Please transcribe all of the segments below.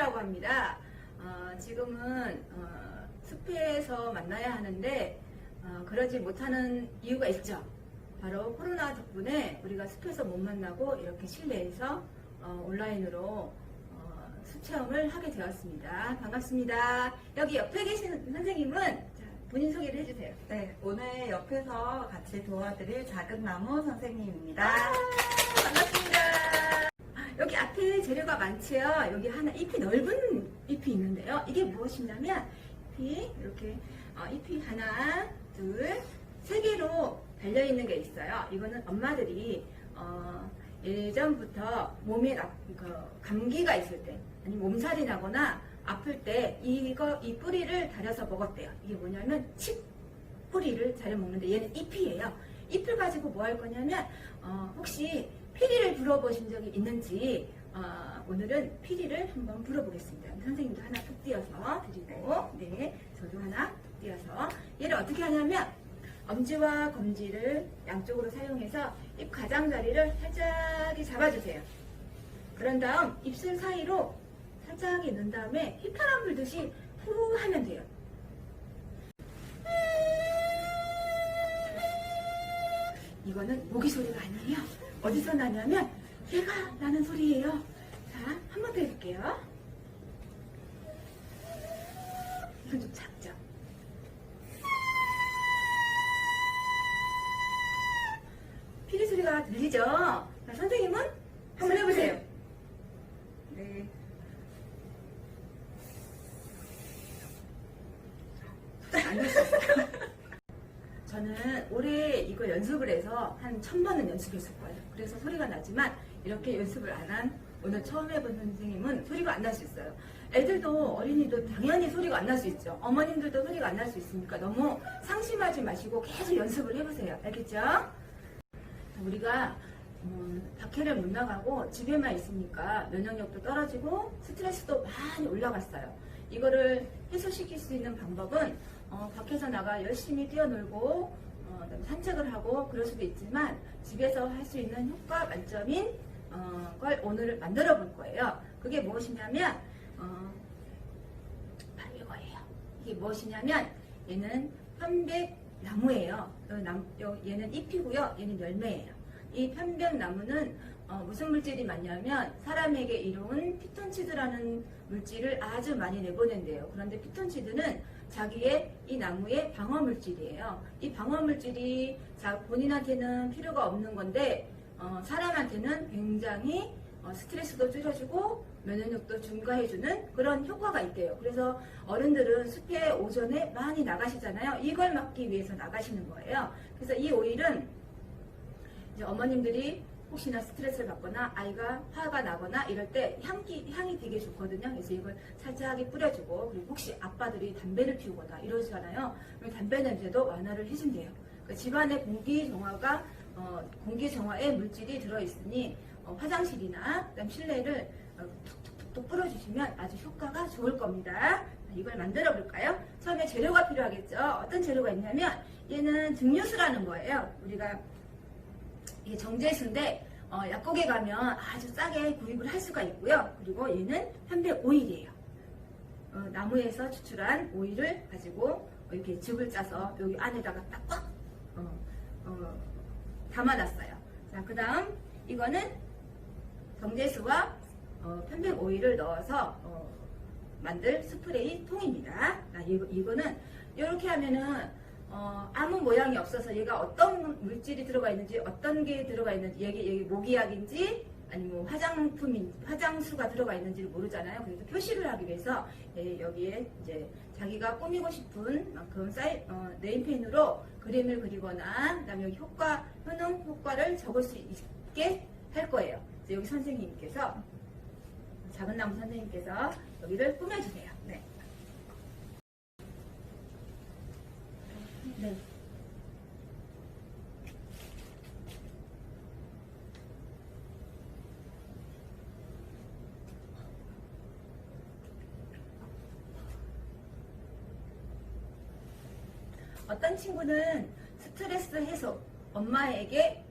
숲이라고 합니다. 어, 지금은 어, 숲에서 만나야 하는데 어, 그러지 못하는 이유가 있죠. 바로 코로나 덕분에 우리가 숲에서 못 만나고 이렇게 실내에서 어, 온라인으로 어, 숲 체험을 하게 되었습니다. 반갑습니다. 여기 옆에 계신 선생님은 자, 본인 소개를 해주세요. 네, 오늘 옆에서 같이 도와드릴 작은 나무 선생님입니다. 아, 반갑습니다. 여기 앞에 재료가 많지요. 여기 하나 잎이 넓은 잎이 있는데요. 이게 무엇이냐면 잎이 이렇게 어, 잎이 하나, 둘, 세 개로 달려 있는 게 있어요. 이거는 엄마들이 어, 예전부터 몸에 나- 그 감기가 있을 때, 아니 몸살이 나거나 아플 때 이거 이 뿌리를 달여서 먹었대요. 이게 뭐냐면 칡 뿌리를 자려 먹는데 얘는 잎이에요. 잎을 가지고 뭐 할 거냐면 어, 혹시 피리를 불어보신 적이 있는지 어, 오늘은 피리를 한번 불어보겠습니다. 선생님도 하나 툭 띄어서 드리고 네 저도 하나 툭 띄어서 얘를 어떻게 하냐면 엄지와 검지를 양쪽으로 사용해서 입 가장자리를 살짝 잡아주세요. 그런 다음 입술 사이로 살짝 넣은 다음에 휘파람 불듯이 후 하면 돼요. 이거는 모기 소리가 아니에요. 어디서 나냐면 얘가 나는 소리예요. 자, 한 번 더 해볼게요. 이건 좀 작죠? 피리 소리가 들리죠? 자, 선생님은 한번 해보세요. 네. 저는 올해 이거 연습을 해서 한 천 번은 연습했을 거예요. 그래서 소리가 나지만 이렇게 연습을 안 한 오늘 처음 해본 선생님은 소리가 안 날 수 있어요. 애들도 어린이도 당연히 소리가 안 날 수 있죠. 어머님들도 소리가 안 날 수 있으니까 너무 상심하지 마시고 계속 연습을 해보세요. 알겠죠? 자, 우리가 음, 밖에를 못 나가고 집에만 있으니까 면역력도 떨어지고 스트레스도 많이 올라갔어요. 이거를 해소시킬 수 있는 방법은 어, 밖에서 나가 열심히 뛰어놀고 어, 산책을 하고 그럴 수도 있지만 집에서 할 수 있는 효과 만점인 어, 걸 오늘 만들어 볼 거예요. 그게 무엇이냐면 어, 바로 이거예요. 이게 무엇이냐면 얘는 편백나무예요. 요- 얘는 잎이고요. 얘는 열매예요. 이 편백나무는 어, 무슨 물질이 많냐면 사람에게 이로운 피톤치드라는 물질을 아주 많이 내보낸대요. 그런데 피톤치드는 자기의 이 나무의 방어 물질이에요. 이 방어 물질이 자, 본인한테는 필요가 없는 건데 어, 사람한테는 굉장히 어, 스트레스도 줄여주고 면역력도 증가해주는 그런 효과가 있대요. 그래서 어른들은 숲에 오전에 많이 나가시잖아요. 이걸 막기 위해서 나가시는 거예요. 그래서 이 오일은 이제 어머님들이 혹시나 스트레스를 받거나 아이가 화가 나거나 이럴 때 향기, 향이 되게 좋거든요. 그래서 이걸 살짝하게 뿌려주고 그리고 혹시 아빠들이 담배를 피우거나 이러시잖아요. 그럼 담배 냄새도 완화를 해준대요. 그 집안에 공기 정화가 어, 공기 정화에 물질이 들어있으니 어, 화장실이나 그다음 실내를 어, 툭툭툭툭 뿌려주시면 아주 효과가 좋을 겁니다. 이걸 만들어 볼까요? 처음에 재료가 필요하겠죠. 어떤 재료가 있냐면 얘는 증류수라는 거예요. 우리가 이게 정제수인데 어, 약국에 가면 아주 싸게 구입을 할 수가 있고요. 그리고 얘는 편백 오일이에요. 어, 나무에서 추출한 오일을 가지고 이렇게 즙을 짜서 여기 안에다가 딱꽉 어, 어, 담아놨어요. 자, 그 다음 이거는 정제수와 어, 편백 오일을 넣어서 어, 만들 스프레이 통입니다. 아, 이거, 이거는 이렇게 하면은 어, 아무 모양이 없어서 얘가 어떤 물질이 들어가 있는지 어떤 게 들어가 있는지 얘기 얘기 모기약인지 아니면 뭐 화장품인 화장수가 들어가 있는지를 모르잖아요. 그래서 표시를 하기 위해서 예, 여기에 이제 자기가 꾸미고 싶은 만큼 사이, 어, 네임펜으로 그림을 그리거나 그다음에 여기 효과 효능 효과를 적을 수 있게 할 거예요. 여기 선생님께서 작은 나무 선생님께서 여기를 꾸며주세요. 네. 네. 어떤 친구는 스트레스 해소, 엄마에게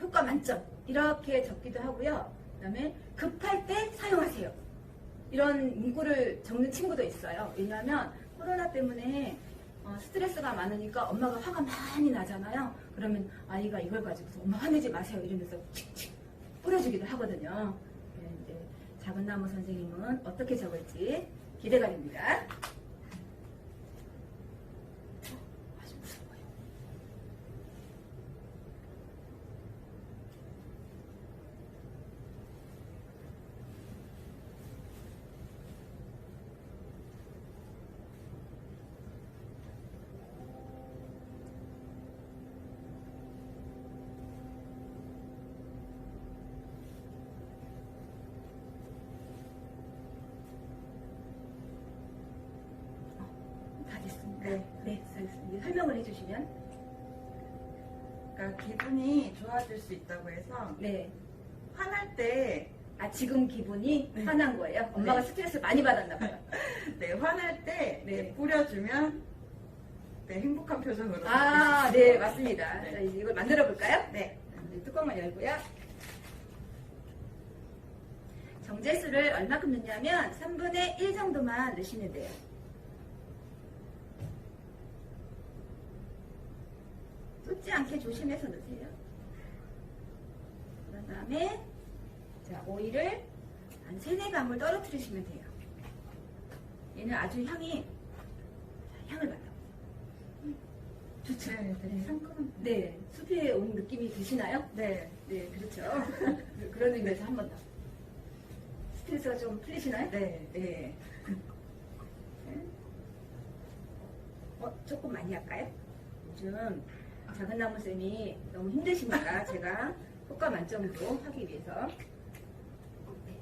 효과 만점 이렇게 적기도 하고요. 그다음에 급할 때 사용하세요. 이런 문구를 적는 친구도 있어요. 왜냐하면 코로나 때문에 어, 스트레스가 많으니까 엄마가 화가 많이 나잖아요. 그러면 아이가 이걸 가지고서 엄마 화내지 마세요 이러면서 칙칙 뿌려주기도 하거든요. 네, 작은 나무 선생님은 어떻게 적을지 기대가 됩니다. 아주 무서워요. 다 됐습니다. 네. 네, 알겠습니다. 설명을 해주시면. 그러니까 기분이 좋아질 수 있다고 해서 네. 화날 때, 아, 지금 기분이 네. 화난 거예요? 엄마가 네. 스트레스 많이 받았나 봐요. 네, 화날 때 네. 네, 뿌려주면 네, 행복한 표정으로. 아, 네. 맞습니다. 네. 자, 이제 이걸 만들어 볼까요? 네. 네, 뚜껑을 열고요. 정제수를 얼마큼 넣냐면 3분의 1 정도만 넣으시면 돼요. 쏟지 않게 조심해서 넣으세요. 그런 다음에 자, 오이를 한 3, 4감을 떨어뜨리시면 돼요. 얘는 아주 향이 자, 향을. 음, 좋죠? 네, 되게 상큼한. 네, 숲에 온 느낌이 드시나요? 네. 네, 그렇죠. 그- 그런 의미에서 한 번 더. 스트레스가 좀 풀리시나요? 네. 네. 어, 조금 많이 할까요? 요즘 작은 나무쌤이 너무 힘드시니까 제가 효과 만점으로 하기 위해서 네.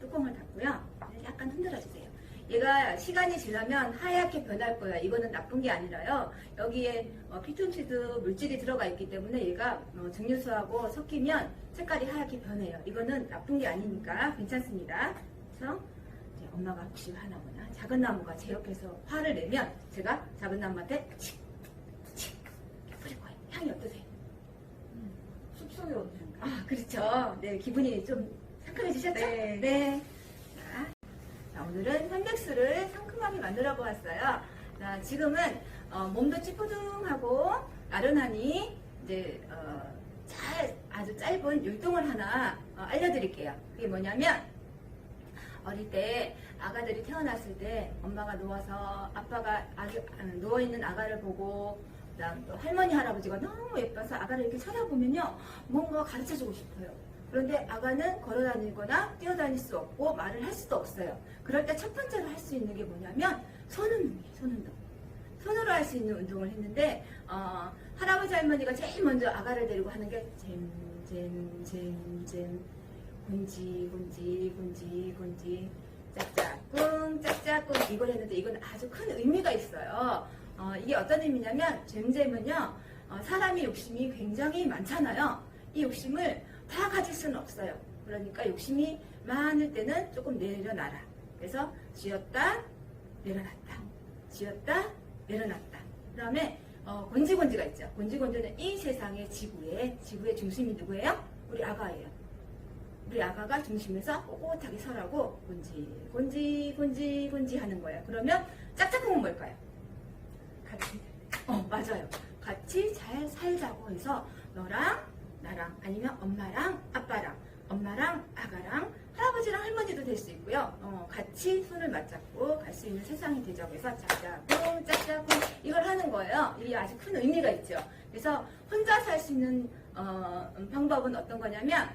뚜껑을 닫고요. 약간 흔들어 주세요. 얘가 시간이 지나면 하얗게 변할 거예요. 이거는 나쁜 게 아니라요. 여기에 어, 피톤치드 물질이 들어가 있기 때문에 얘가 어, 증류수하고 섞이면 색깔이 하얗게 변해요. 이거는 나쁜 게 아니니까 괜찮습니다. 그래서 엄마가 혹시 화나거나 작은 나무가 제 옆에서 화를 내면 제가 작은 나무한테 칙, 칙 이렇게 뿌릴 거예요. 향이 어떠세요? 숲속에 오는 생각. 아, 그렇죠. 네, 기분이 좀 상큼해지셨죠? 네. 네. 자, 자, 오늘은 현백수를 상큼하게 만들어 보았어요. 자, 지금은 어, 몸도 찌뿌둥하고 나른하니 이제 어, 잘 아주 짧은 율동을 하나 어, 알려드릴게요. 그게 뭐냐면 어릴 때 아가들이 태어났을 때 엄마가 누워서 아빠가 아기, 누워 있는 아가를 보고 또 할머니 할아버지가 너무 예뻐서 아가를 이렇게 쳐다보면요 뭔가 가르쳐 주고 싶어요. 그런데 아가는 걸어 다니거나 뛰어다닐 수 없고 말을 할 수도 없어요. 그럴 때 첫 번째로 할 수 있는 게 뭐냐면 손운동이에요. 손운동. 손으로 할 수 있는 운동을 했는데 어, 할아버지 할머니가 제일 먼저 아가를 데리고 하는 게 잼잼잼잼 군지 군지 군지 군지 짝짝꿍 짝짝꿍 이걸 했는데 이건 아주 큰 의미가 있어요. 어, 이게 어떤 의미냐면 잼잼은요 어, 사람이 욕심이 굉장히 많잖아요. 이 욕심을 다 가질 수는 없어요. 그러니까 욕심이 많을 때는 조금 내려놔라. 그래서 쥐었다 내려놨다. 쥐었다 내려놨다. 그 다음에 어, 곤지곤지가 있죠. 곤지곤지는 이 세상의 지구의 지구의 중심이 누구예요? 우리 아가예요. 우리 아가가 중심에서 꼿꼿하게 서라고 곤지 곤지 곤지 곤지 하는 거예요. 그러면 짝짝꿍은 뭘까요? 같이. 어 맞아요. 같이 잘 살자고 해서 너랑 나랑 아니면 엄마랑 아빠랑 엄마랑 아가랑 할아버지랑 할머니도 될 수 있고요. 어, 같이 손을 맞잡고 갈 수 있는 세상이 되자고 해서 짝짝꿍 짝짝꿍 이걸 하는 거예요. 이게 아주 큰 의미가 있죠. 그래서 혼자 살 수 있는 어, 음, 방법은 어떤 거냐면 자,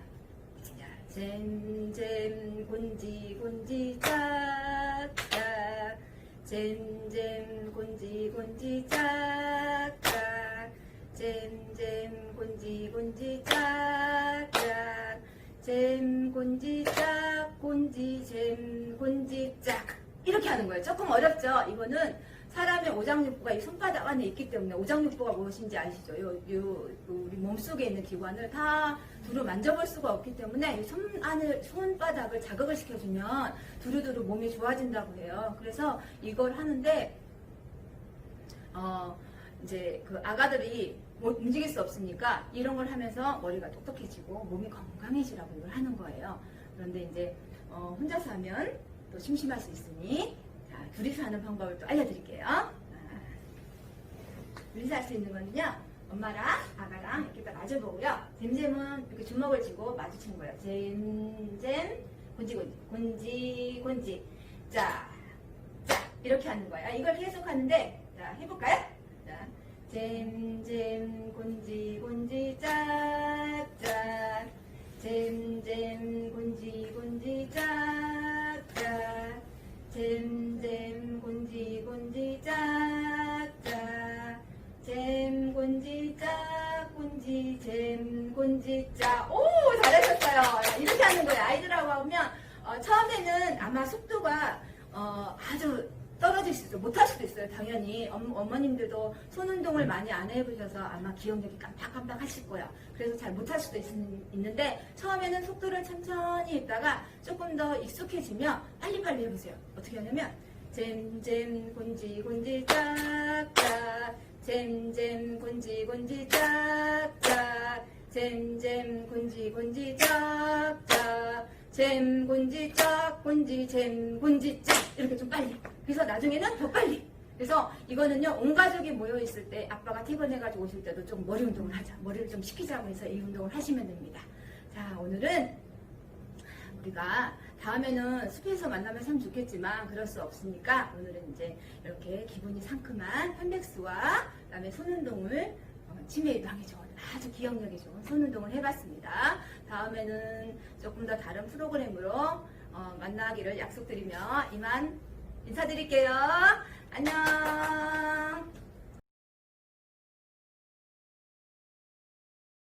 잼잼 곤지 곤지 짝짝 잼잼 곤지 곤지 짝짝 잼잼 곤지 곤지 짝짝 잼 곤지 짝 곤지 잼 곤지 짝 이렇게 하는 거예요. 조금 어렵죠. 이거는 사람의 오장육부가 이 손바닥 안에 있기 때문에 오장육부가 무엇인지 아시죠? 요, 요, 그 우리 몸속에 있는 기관을 다 두루 만져볼 수가 없기 때문에 이손 안을 손바닥을 자극을 시켜주면 두루두루 몸이 좋아진다고 해요. 그래서 이걸 하는데 어 이제 그 아가들이 못 움직일 수 없으니까 이런 걸 하면서 머리가 똑똑해지고 몸이 건강해지라고 이걸 하는 거예요. 그런데 이제 어, 혼자서 하면 또 심심할 수 있으니 자, 둘이서 하는 방법을 또 알려드릴게요. 아, 둘이서 할 수 있는 거는요. 엄마랑 아가랑 이렇게 딱 마주보고요. 잼잼은 이렇게 주먹을 쥐고 마주치는 거예요. 잼잼 곤지 곤지 곤지 곤지 자, 자 이렇게 하는 거예요. 이걸 계속 하는데 자 해볼까요? 자, 잼잼 곤지 곤지 아주 떨어질 수도. 못할 수도 있어요. 당연히 엄, 어머님들도 손 운동을 많이 안 해보셔서 아마 기억력이 깜빡깜빡 하실 거예요. 그래서 잘 못할 수도 있, 는데 처음에는 속도를 천천히 했다가 조금 더 익숙해지면 빨리빨리 해보세요. 어떻게 하냐면 잼잼 곤지 곤지 짝짝 잼잼 곤지 곤지 짝짝 잼잼 곤지 곤지 짝짝 잼 곤지 짝 곤지 잼 곤지 짝. 이렇게 좀 빨리. 그래서 나중에는 더 빨리. 그래서 이거는요 온 가족이 모여 있을 때 아빠가 퇴근해가지고 오실 때도 좀 머리 운동을 하자. 머리를 좀 식히자고 해서 이 운동을 하시면 됩니다. 자 오늘은 우리가 다음에는 숲에서 만나면 참 좋겠지만 그럴 수 없으니까 오늘은 이제 이렇게 기분이 상큼한 펜백스와 그다음에 손 운동을 어, 치매 예방에 좋은 아주 기억력이 좋은 손 운동을 해봤습니다. 다음에는 조금 더 다른 프로그램으로 어, 만나기를 약속드리며 이만 인사드릴게요. 안녕.